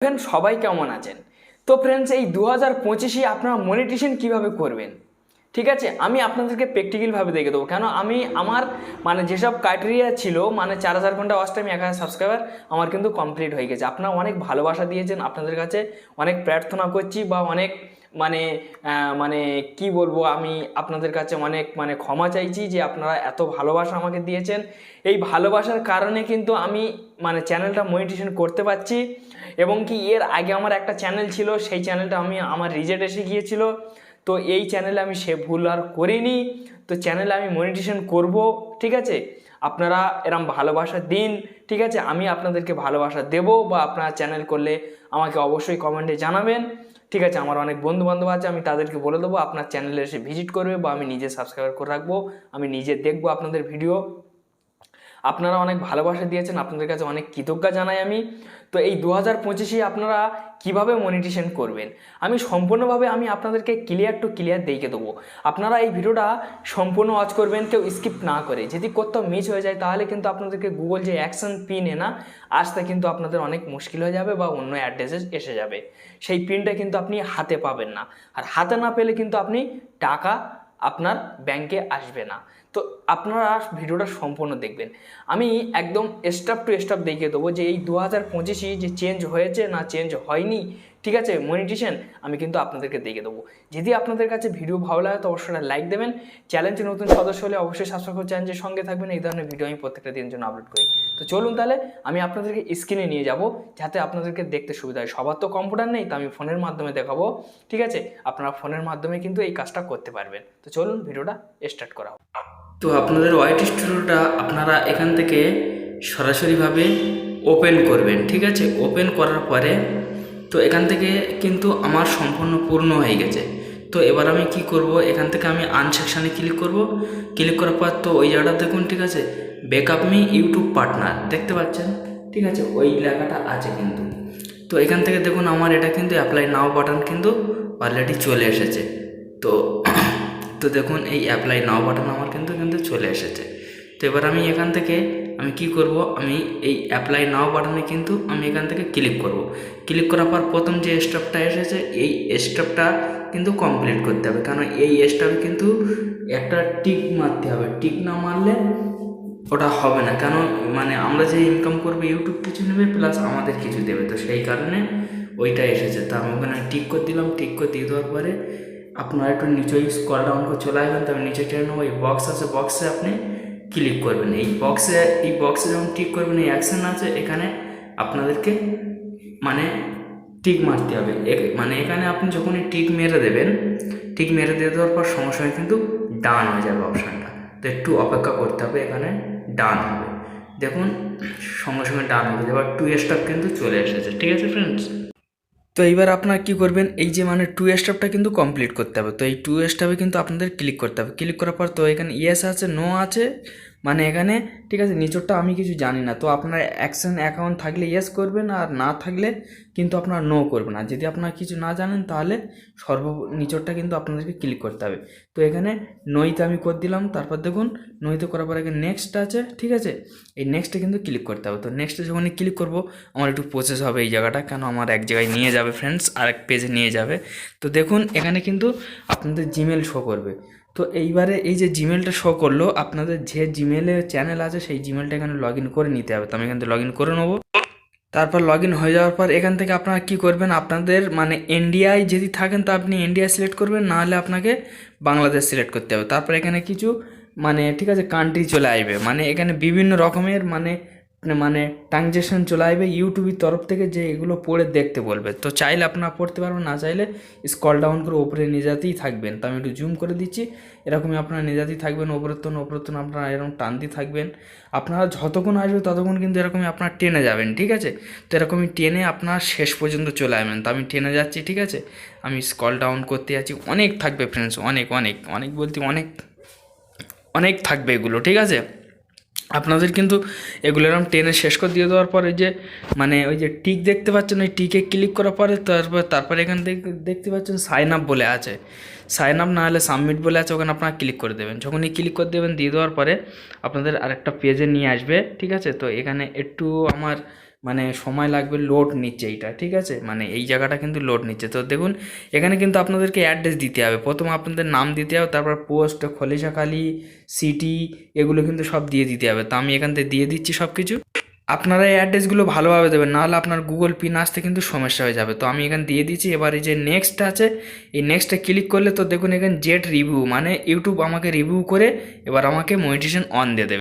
Friend সবাই কেমন আছেন? তো ফ্রেন্ডস এই দু হাজার পঁচিশে আপনারা মনিটেশন কীভাবে করবেন? ঠিক আছে? আমি আপনাদেরকে প্র্যাকটিক্যালভাবে দেখে দেবো। কেন? আমি আমার মানে যেসব ক্রাইটেরিয়া ছিল মানে চার হাজার ঘণ্টা ওয়াচ টাইম এক হাজার সাবস্ক্রাইবার আমার কিন্তু কমপ্লিট হয়ে গেছে। আপনারা অনেক ভালোবাসা দিয়েছেন। আপনাদের কাছে অনেক প্রার্থনা করছি বা অনেক মানে মানে কি বলব, আমি আপনাদের কাছে অনেক মানে ক্ষমা চাইছি যে আপনারা এত ভালোবাসা আমাকে দিয়েছেন। এই ভালোবাসার কারণে কিন্তু আমি মানে চ্যানেলটা মনিটেশন করতে পারছি এবং কি এর আগে আমার একটা চ্যানেল ছিল, সেই চ্যানেলটা আমি, আমার রিজেক্ট এসে গিয়েছিল। তো এই চ্যানেলে আমি সে ভুল আর করিনি। তো চ্যানেলে আমি মনিটেশন করব, ঠিক আছে? আপনারা এরম ভালোবাসা দিন, ঠিক আছে? আমি আপনাদেরকে ভালোবাসা দেব বা আপনারা চ্যানেল করলে আমাকে অবশ্যই কমেন্টে জানাবেন, ঠিক আছে? আমার অনেক বন্ধু বান্ধব আছে, আমি তাদেরকে বলে দেবো, আপনার চ্যানেলে এসে ভিজিট করবে বা আমি নিজে সাবস্ক্রাইব করে রাখব, আমি নিজে দেখব আপনাদের ভিডিও আপনারা অনেক ভালোবাসা দিয়েছেন, আপনাদের কাছে অনেক কৃতজ্ঞতা জানাই আমি। তো এই দু হাজার পঁচিশে আপনারা কীভাবে মনিটেশন করবেন? আমি সম্পূর্ণভাবে আমি আপনাদেরকে ক্লিয়ার টু ক্লিয়ার দেখে দেবো। আপনারা এই ভিডিওটা সম্পূর্ণ ওয়াচ করবেন, কেউ স্কিপ না করে। যদি কোথাও মিস হয়ে যায়, তাহলে কিন্তু আপনাদেরকে গুগল যে অ্যাকশন পিন না, আসতে কিন্তু আপনাদের অনেক মুশকিল হয়ে যাবে বা অন্য অ্যাড্রেসে এসে যাবে। সেই পিনটা কিন্তু আপনি হাতে পাবেন না। আর হাতে না পেলে কিন্তু আপনি টাকা আপনার ব্যাংকে আসবে না। তো আপনারা ভিডিওটা সম্পূর্ণ দেখবেন। আমি একদম স্টেপ টু স্টেপ দেখিয়ে দেবো যে এই দু হাজার যে চেঞ্জ হয়েছে না চেঞ্জ হয়নি, ঠিক আছে? মনিটেশন আমি কিন্তু আপনাদেরকে দেখে দেবো। যদি আপনাদের কাছে ভিডিও ভালো লাগে, তো অবশ্যই লাইক দেবেন। চ্যানেলটি নতুন সদস্য হলে অবশ্যই সাবস্ক্রাইব করে চ্যানেলের সঙ্গে থাকবেন। এই ধরনের ভিডিও আমি প্রত্যেকটা দিনের জন্য আপলোড করি। তো চলুন তাহলে, আমি আপনাদেরকে স্ক্রিনে নিয়ে যাব, যাতে আপনাদেরকে দেখতে সুবিধা হয়। সবার তো কম্পিউটার নেই, তো আমি ফোনের মাধ্যমে দেখাবো। ঠিক আছে? আপনারা ফোনের মাধ্যমে কিন্তু এই কাজটা করতে পারবেন। তো চলুন ভিডিওটা স্টার্ট করা তো আপনাদের ওয়াইট স্টুডিওটা আপনারা এখান থেকে সরাসরিভাবে ওপেন করবেন, ঠিক আছে? ওপেন করার পরে, তো এখান থেকে কিন্তু আমার সম্পূর্ণ পূর্ণ হয়ে গেছে। তো এবার আমি কি করব? এখান থেকে আমি আনসেকশানে ক্লিক করব। ক্লিক করার পর তো ওই জায়গাটা দেখুন, ঠিক আছে? বেকআপ মি ইউটিউব পার্টনার দেখতে পাচ্ছেন? ঠিক আছে, ওই লেখাটা আছে কিন্তু। তো এখান থেকে দেখুন, আমার এটা কিন্তু অ্যাপ্লাই নাও বাটন কিন্তু অলরেডি চলে এসেছে। তো তো দেখুন, এই অ্যাপ্লাই নাও বাটন আমার কিন্তু কিন্তু চলে এসেছে। তো এবার আমি এখান থেকে আমি কি করব? আমি এই অ্যাপ্লাই নাও বাটনে কিন্তু আমি এখান থেকে ক্লিক করব। ক্লিক করার পর প্রথম যে স্টেপটা এসেছে, এই স্টেপটা কিন্তু কমপ্লিট করতে হবে। কারণ এই স্টেপে কিন্তু একটা টিক মারতে হবে। টিক না মারলে ওটা হবে না। কেন মানে আমরা যে ইনকাম করব ইউটিউব কিছু নেবে প্লাস আমাদের কিছু দেবে। তো সেই কারণে ওইটা এসেছে। তা আমি ওখানে টিক করে দিলাম। টিক করে দিয়ে দেওয়ার পরে আপনারা একটু নিচে স্কল ডাউন করে চলে আসবেন। তবে নিচে টেনে নেব। এই বক্স আছে। বক্সে আপনি ক্লিক করবেন। এই বক্সে এই বক্সে যখন টিক করবেন, এই অ্যাকশন আছে, এখানে আপনাদেরকে মানে টিক মারতে হবে। মানে এখানে আপনি যখনই টিক মেরে দেবেন টিক মেরে দিয়ে দেওয়ার পর সঙ্গে সঙ্গে কিন্তু ডান হয়ে যাবে অপশানটা তো একটু অপেক্ষা করতে হবে, এখানে ডান হবে। দেখুন, সঙ্গে সঙ্গে ডান হবে এবার টু স্টপ কিন্তু চলে এসেছে। ঠিক আছে ফ্রেন্ডস তো এইবার আপনারা কি করবেন? এই যে মানে টু স্টেপটা কিন্তু কমপ্লিট করতে হবে। তো এই টু স্টেপে কিন্তু আপনাদের ক্লিক করতে হবে। ক্লিক করার পর তো এখানে ইয়েস আছে নো আছে। মানে এখানে, ঠিক আছে, নিচরটা আমি কিছু জানি না। তো আপনার অ্যাকশন অ্যাকাউন্ট থাকলে ইয়েস করবেন আর না থাকলে কিন্তু আপনার নো করবেন। আর যদি আপনার কিছু না জানেন তাহলে সর্ব, নিচরটা কিন্তু আপনাদেরকে ক্লিক করতে হবে। তো এখানে নইতে আমি করে দিলাম। তারপর দেখুন নইতে করার পর এখানে নেক্সট আছে, ঠিক আছে? এই নেক্সটে কিন্তু ক্লিক করতে হবে। তো নেক্সটে যখনই ক্লিক করব, আমার একটু প্রসেস হবে এই জায়গাটা। কেন আমার এক জায়গায় নিয়ে যাবে ফ্রেন্ডস আরেক পেজে নিয়ে যাবে। তো দেখুন, এখানে কিন্তু আপনাদের জিমেল শো করবে। তো এইবারে এই যে জিমেলটা শো করল, আপনাদের যে জিমেলে চ্যানেল আছে, সেই জিমেলটা এখানে লগ করে নিতে হবে। তো আমি এখান থেকে লগ করে নেব। তারপর লগ হয়ে যাওয়ার পর এখান থেকে আপনারা কি করবেন? আপনাদের মানে ইন্ডিয়ায় যদি থাকেন, তো আপনি ইন্ডিয়া সিলেক্ট করবেন, না হলে আপনাকে বাংলাদেশ সিলেক্ট করতে হবে। তারপর এখানে কিছু মানে ঠিক আছে কান্ট্রি চলে আসবে। মানে এখানে বিভিন্ন রকমের মানে মানে ট্রানজেকশন চলে আসবে ইউটিউবের তরফ থেকে যে এগুলো পড়ে দেখতে বলবে। তো চাইলে আপনারা পড়তে পারবেন, না চাইলে স্কল ডাউন করে ওপরে নিয়ে যেতেই থাকবেন। তো আমি একটু জুম করে দিচ্ছি, এরকমই আপনারা নিয়ে যেতেই থাকবেন ওপরের তন ওপরের তন আপনারা এরকম টানতেই থাকবেন। আপনারা যতক্ষণ আসবে ততক্ষণ কিন্তু এরকমই আপনারা টেনে যাবেন, ঠিক আছে? তো এরকমই টেনে আপনার শেষ পর্যন্ত চলে আসবেন। তো আমি টেনে যাচ্ছি, ঠিক আছে? আমি স্কল ডাউন করতে যাচ্ছি। অনেক থাকবে ফ্রেন্ডস অনেক অনেক অনেক বলতে অনেক অনেক থাকবে এগুলো, ঠিক আছে? আপনাদের কিন্তু এগুলো এরকম টেনে শেষ করে দিয়ে দেওয়ার পরে যে মানে ওই যে টিক দেখতে পাচ্ছেন, ওই টিকে ক্লিক করার পরে তারপর, তারপরে এখান থেকে দেখতে পাচ্ছেন সাইন আপ বলে আছে। সাইন আপ না হলে সাবমিট বলে আছে, ওখানে আপনারা ক্লিক করে দেবেন। যখনই ক্লিক করে দেবেন, দিয়ে দেওয়ার পরে আপনাদের আরেকটা পেজে নিয়ে আসবে, ঠিক আছে? তো এখানে একটু আমার মানে সময় লাগবে লোড নিচ্ছে এইটা, ঠিক আছে? মানে এই জায়গাটা কিন্তু লোড নিচ্ছে। তো দেখুন, এখানে কিন্তু আপনাদেরকে অ্যাড্রেস দিতে হবে। প্রথম আপনাদের নাম দিতে হবে, তারপর পোস্ট খলিশাখালি সিটি এগুলো কিন্তু সব দিয়ে দিতে হবে। তো আমি এখান থেকে দিয়ে দিচ্ছি সব কিছু আপনারা এই অ্যাড্রেসগুলো ভালোভাবে দেবেন, নাহলে আপনার গুগল পিন আসতে কিন্তু সমস্যা হয়ে যাবে। তো আমি এখানে দিয়ে দিচ্ছি, এবার এই যে নেক্সট আছে, এই নেক্সটে ক্লিক করলে তো দেখুন এখানে জেট রিভিউ মানে ইউটিউব আমাকে রিভিউ করে এবার আমাকে মনিটেশন অন দিয়ে দেবে।